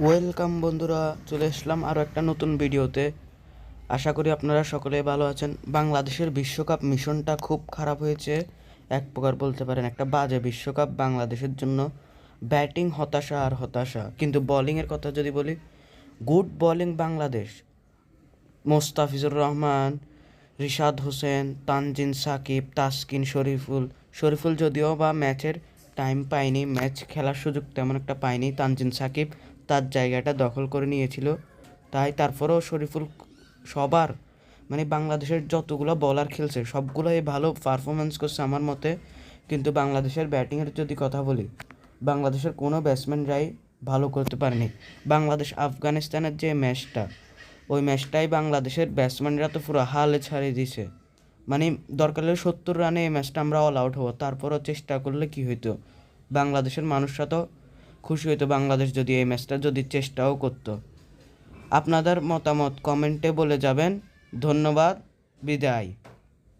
Welcome বন্ধুরা, চলে আসলাম আরও একটা নতুন ভিডিওতে। আশা করি আপনারা সকলে ভালো আছেন। বাংলাদেশের বিশ্বকাপ মিশনটা খুব খারাপ হয়েছে। এক প্রকার বলতে পারেন, একটা বাজে বিশ্বকাপ বাংলাদেশের জন্য। ব্যাটিং হতাশা আর হতাশা। কিন্তু বোলিংয়ের কথা যদি বলি গুড বোলিং বাংলাদেশ। মোস্তাফিজুর রহমান, রিশাদ হোসেন, তানজিন সাকিব, তাসকিন, শরীফুল। শরীফুল যদিও বা ম্যাচের টাইম পায়নি ম্যাচ খেলার সুযোগ তেমন একটা পায়নি। তানজিন সাকিব তার জায়গাটা দখল করে নিয়েছিল। তাই তারপরেও শরীফুল সবার মানে বাংলাদেশের যতগুলো বলার খেলছে, সবগুলোই ভালো পারফরমেন্স করছে আমার মতে। কিন্তু বাংলাদেশের ব্যাটিংয়ের যদি কথা বলি, বাংলাদেশের কোনো ব্যাটসম্যানরাই ভালো করতে পারেনি। বাংলাদেশ আফগানিস্তানের যে ম্যাচটা ওই ম্যাচটাই বাংলাদেশের ব্যাটসম্যানরা তো পুরো হালে ছাড়িয়ে দিছে মানে দরকার হলে সত্তর রানে এই ম্যাচটা আমরা অল আউট হব। তারপরও চেষ্টা করলে কি হইতো? বাংলাদেশের মানুষরা তো খুশি হইতো বাংলাদেশ যদি এই ম্যাচটা যদি চেষ্টাও করত। আপনাদের মতামত কমেন্টে বলে যাবেন। ধন্যবাদ, বিদায়।